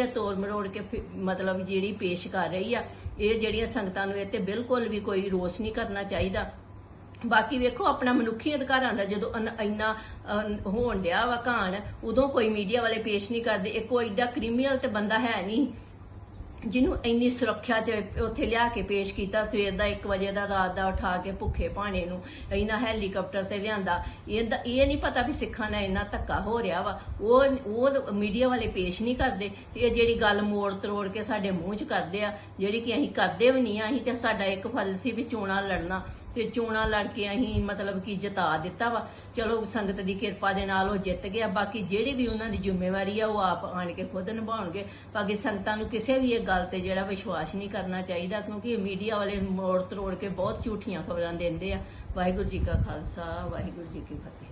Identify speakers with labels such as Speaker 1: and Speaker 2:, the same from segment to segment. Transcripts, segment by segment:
Speaker 1: ਤੋੜ ਮਰੋੜ ਕੇ ਮਤਲਬ ਜਿਹੜੀ ਪੇਸ਼ ਕਰ ਰਹੀ ਆ, ਇਹ ਜਿਹੜੀਆਂ ਸੰਗਤਾਂ ਨੂੰ ਇਹ ਤੇ ਬਿਲਕੁਲ ਵੀ ਕੋਈ ਰੋਸ ਨਹੀਂ ਕਰਨਾ ਚਾਹੀਦਾ। ਬਾਕੀ ਵੇਖੋ, ਆਪਣਾ ਮਨੁੱਖੀ ਅਧਿਕਾਰਾਂ ਦਾ ਜਦੋਂ ਅਨ- ਇੰਨਾ ਹੋਣ ਡਿਆ ਵਾ ਘਾਣ, ਉਦੋਂ ਕੋਈ ਮੀਡੀਆ ਵਾਲੇ ਪੇਸ਼ ਨਹੀਂ ਕਰਦੇ। ਇਹ ਕੋਈ ਏਡਾ ਕ੍ਰਿਮੀਨਲ ਤੇ ਬੰਦਾ ਹੈ ਨਹੀਂ। ਜਿਹਨੂੰ ਇੰਨੀ ਸੁਰੱਖਿਆ ਚ ਉੱਥੇ ਲਿਆ ਕੇ ਪੇਸ਼ ਕੀਤਾ, ਸਵੇਰ ਦਾ 1 ਵਜੇ ਦਾ, ਰਾਤ ਦਾ ਉਠਾ ਕੇ ਭੁੱਖੇ ਭਾਣੇ ਨੂੰ ਇਹਨਾਂ ਹੈਲੀਕਾਪਟਰ ਤੇ ਲਿਆਂਦਾ। ਇਹਦਾ ਇਹ ਨਹੀਂ ਪਤਾ ਵੀ ਸਿੱਖਾਂ ਨਾਲ ਇੰਨਾ ਧੱਕਾ ਹੋ ਰਿਹਾ ਵਾ। ਉਹ ਉਹ ਮੀਡੀਆ ਵਾਲੇ ਪੇਸ਼ ਨਹੀਂ ਕਰਦੇ ਤੇ ਇਹ ਜਿਹੜੀ ਗੱਲ ਮੋੜ ਤਰੋੜ ਕੇ ਸਾਡੇ ਮੂੰਹ 'ਚ ਕਰਦੇ ਆ, ਜਿਹੜੀ ਕਿ ਅਸੀਂ ਕਰਦੇ ਵੀ ਨਹੀਂ ਆ, ਅਸੀਂ ਤੇ ਸਾਡਾ ਇੱਕ ਫਰਜ਼ ਸੀ ਵੀ ਚੋਣਾਂ ਲੜਨਾ। ਤੇ ਚੋਣਾਂ ਲੜ ਕੇ ਅਸੀਂ ਮਤਲਬ ਕਿ ਜਿਤਾ ਦਿੱਤਾ ਵਾ। ਚਲੋ, ਸੰਗਤ ਦੀ ਕਿਰਪਾ ਦੇ ਨਾਲ ਉਹ ਜਿੱਤ ਗਿਆ। ਬਾਕੀ ਜਿਹੜੀ ਵੀ ਉਹਨਾਂ ਦੀ ਜ਼ਿੰਮੇਵਾਰੀ ਆ, ਉਹ ਆਪ ਆਣ ਕੇ ਖੁਦ ਨਿਭਾਉਣਗੇ। ਬਾਕੀ ਸੰਗਤਾਂ ਨੂੰ ਕਿਸੇ ਵੀ ਇਹ ਗੱਲ ਤੇ ਜਿਹੜਾ ਵਿਸ਼ਵਾਸ ਨਹੀਂ ਕਰਨਾ ਚਾਹੀਦਾ, ਕਿਉਂਕਿ ਇਹ ਮੀਡੀਆ ਵਾਲੇ ਮੋੜ ਤਰੋੜ ਕੇ ਬਹੁਤ ਝੂਠੀਆਂ ਖਬਰਾਂ ਦਿੰਦੇ ਆ। ਵਾਹਿਗੁਰੂ ਜੀ ਕਾ ਖਾਲਸਾ, ਵਾਹਿਗੁਰੂ ਜੀ ਕੀ ਫਤਿਹ।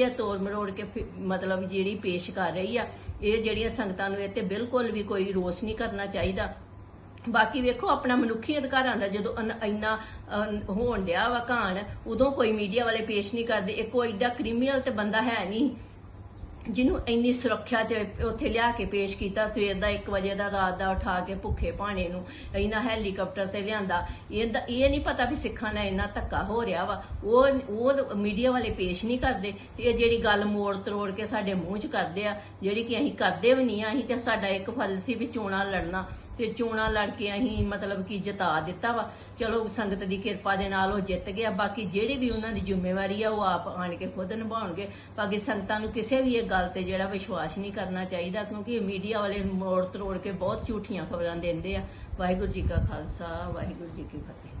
Speaker 1: ਤੋੜ ਮਰੋੜ ਕੇ ਮਤਲਬ ਜਿਹੜੀ ਪੇਸ਼ ਕਰ ਰਹੀ ਆ, ਇਹ ਜਿਹੜੀਆਂ ਸੰਗਤਾਂ ਨੂੰ ਇਹ ਤੇ ਬਿਲਕੁਲ ਵੀ ਕੋਈ ਰੋਸ ਨਹੀਂ ਕਰਨਾ ਚਾਹੀਦਾ। ਬਾਕੀ ਵੇਖੋ, ਆਪਣਾ ਮਨੁੱਖੀ ਅਧਿਕਾਰਾਂ ਦਾ ਜਦੋਂ ਇੰਨਾ ਹੋਣ ਡਿਆ ਵਾ ਘਾਣ, ਉਦੋਂ ਕੋਈ ਮੀਡੀਆ ਵਾਲੇ ਪੇਸ਼ ਨਹੀਂ ਕਰਦੇ। ਇਹ ਕੋਈ ਏਡਾ ਕ੍ਰਿਮੀਨਲ ਤੇ ਬੰਦਾ ਹੈ ਨਹੀਂ। ਜਿਹਨੂੰ ਇੰਨੀ ਸੁਰੱਖਿਆ ਚ ਉੱਥੇ ਲਿਆ ਕੇ ਪੇਸ਼ ਕੀਤਾ, ਸਵੇਰ ਦਾ 1 ਵਜੇ ਦਾ, ਰਾਤ ਦਾ ਉਠਾ ਕੇ ਭੁੱਖੇ ਭਾਣੇ ਨੂੰ ਇਹਨਾਂ ਹੈਲੀਕਾਪਟਰ ਤੇ ਲਿਆਂਦਾ। ਇਹਦਾ ਇਹ ਨਹੀਂ ਪਤਾ ਵੀ ਸਿੱਖਾਂ ਨਾਲ ਇੰਨਾ ਧੱਕਾ ਹੋ ਰਿਹਾ ਵਾ। ਉਹ ਉਹ ਮੀਡੀਆ ਵਾਲੇ ਪੇਸ਼ ਨਹੀਂ ਕਰਦੇ ਤੇ ਇਹ ਜਿਹੜੀ ਗੱਲ ਮੋੜ ਤਰੋੜ ਕੇ ਸਾਡੇ ਮੂੰਹ 'ਚ ਕਰਦੇ ਆ, ਜਿਹੜੀ ਕਿ ਅਸੀਂ ਕਰਦੇ ਵੀ ਨਹੀਂ ਆ, ਅਸੀਂ ਤੇ ਸਾਡਾ ਇੱਕ ਫਰਜ਼ ਸੀ ਵੀ ਚੋਣਾਂ ਲੜਨਾ। ਤੇ ਚੋਣਾਂ ਲੜ ਕੇ ਅਸੀਂ ਮਤਲਬ ਕਿ ਜਿਤਾ ਦਿੱਤਾ ਵਾ। ਚਲੋ, ਸੰਗਤ ਦੀ ਕਿਰਪਾ ਦੇ ਨਾਲ ਉਹ ਜਿੱਤ ਗਿਆ। ਬਾਕੀ ਜਿਹੜੀ ਵੀ ਉਹਨਾਂ ਦੀ ਜ਼ਿੰਮੇਵਾਰੀ ਆ, ਉਹ ਆਪ ਆਣ ਕੇ ਖੁਦ ਨਿਭਾਉਣਗੇ। ਬਾਕੀ ਸੰਗਤਾਂ ਨੂੰ ਕਿਸੇ ਵੀ ਇਹ ਗੱਲ ਤੇ ਜਿਹੜਾ ਵਿਸ਼ਵਾਸ ਨਹੀਂ ਕਰਨਾ ਚਾਹੀਦਾ, ਕਿਉਂਕਿ ਮੀਡੀਆ ਵਾਲੇ ਮੋੜ ਤਰੋੜ ਕੇ ਬਹੁਤ ਝੂਠੀਆਂ ਖਬਰਾਂ ਦਿੰਦੇ ਆ। ਵਾਹਿਗੁਰੂ ਜੀ ਕਾ ਖਾਲਸਾ, ਵਾਹਿਗੁਰੂ ਜੀ ਕੀ ਫਤਿਹ।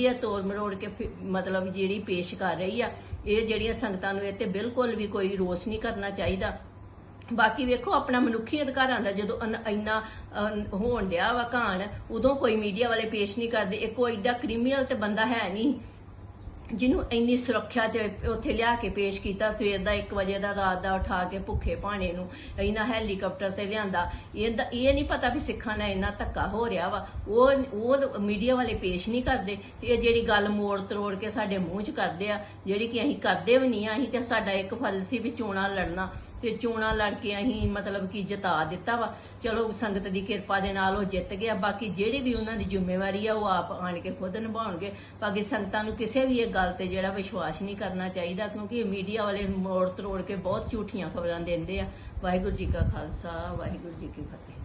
Speaker 1: ਤੋੜ ਮਰੋੜ ਕੇ ਮਤਲਬ ਜਿਹੜੀ ਪੇਸ਼ ਕਰ ਰਹੀ ਆ, ਇਹ ਜਿਹੜੀਆਂ ਸੰਗਤਾਂ ਨੂੰ ਇਹ ਤੇ ਬਿਲਕੁਲ ਵੀ ਕੋਈ ਰੋਸ ਨਹੀਂ ਕਰਨਾ ਚਾਹੀਦਾ। ਬਾਕੀ ਵੇਖੋ, ਆਪਣਾ ਮਨੁੱਖੀ ਅਧਿਕਾਰਾਂ ਦਾ ਜਦੋਂ ਅਨ- ਇੰਨਾ ਹੋਣ ਡਿਆ ਵਾ ਘਾਣ, ਉਦੋਂ ਕੋਈ ਮੀਡੀਆ ਵਾਲੇ ਪੇਸ਼ ਨਹੀਂ ਕਰਦੇ ਇਹ ਕੋਈ ਏਡਾ ਕ੍ਰਿਮੀਨਲ ਤੇ ਬੰਦਾ ਹੈ ਨਹੀਂ। ਜਿਹਨੂੰ ਇੰਨੀ ਸੁਰੱਖਿਆ ਚ ਉੱਥੇ ਲਿਆ ਕੇ ਪੇਸ਼ ਕੀਤਾ, ਸਵੇਰ ਦਾ 1 ਵਜੇ ਦਾ, ਰਾਤ ਦਾ ਉਠਾ ਕੇ ਭੁੱਖੇ ਭਾਣੇ ਨੂੰ ਇਹਨਾਂ ਹੈਲੀਕਾਪਟਰ ਤੇ ਲਿਆਂਦਾ। ਇਹਦਾ ਇਹ ਨਹੀਂ ਪਤਾ ਵੀ ਸਿੱਖਾਂ ਨਾਲ ਇੰਨਾ ਧੱਕਾ ਹੋ ਰਿਹਾ ਵਾ। ਉਹ ਉਹ ਮੀਡੀਆ ਵਾਲੇ ਪੇਸ਼ ਨਹੀਂ ਕਰਦੇ ਤੇ ਇਹ ਜਿਹੜੀ ਗੱਲ ਮੋੜ ਤਰੋੜ ਕੇ ਸਾਡੇ ਮੂੰਹ 'ਚ ਕਰਦੇ ਆ, ਜਿਹੜੀ ਕਿ ਅਸੀਂ ਕਰਦੇ ਵੀ ਨਹੀਂ ਆ, ਅਸੀਂ ਤੇ ਸਾਡਾ ਇੱਕ ਫਰਜ਼ ਸੀ ਵੀ ਚੋਣਾਂ ਲੜਨਾ। ਤੇ ਚੋਣਾਂ ਲੜ ਕੇ ਅਸੀਂ ਮਤਲਬ ਕਿ ਜਿਤਾ ਦਿੱਤਾ ਵਾ। ਚਲੋ, ਸੰਗਤ ਦੀ ਕਿਰਪਾ ਦੇ ਨਾਲ ਉਹ ਜਿੱਤ ਗਿਆ। ਬਾਕੀ ਜਿਹੜੀ ਵੀ ਉਹਨਾਂ ਦੀ ਜ਼ਿੰਮੇਵਾਰੀ ਆ, ਉਹ ਆਪ ਆਣ ਕੇ ਖੁਦ ਨਿਭਾਉਣਗੇ। ਬਾਕੀ ਸੰਗਤਾਂ ਨੂੰ ਕਿਸੇ ਵੀ ਇਹ ਗੱਲ ਤੇ ਜਿਹੜਾ ਵਿਸ਼ਵਾਸ ਨਹੀਂ ਕਰਨਾ ਚਾਹੀਦਾ, ਕਿਉਂਕਿ ਇਹ ਮੀਡੀਆ ਵਾਲੇ ਮੋੜ ਤਰੋੜ ਕੇ ਬਹੁਤ ਝੂਠੀਆਂ ਖਬਰਾਂ ਦਿੰਦੇ ਆ। ਵਾਹਿਗੁਰੂ ਜੀ ਕਾ ਖਾਲਸਾ, ਵਾਹਿਗੁਰੂ ਜੀ ਕੀ ਫਤਿਹ।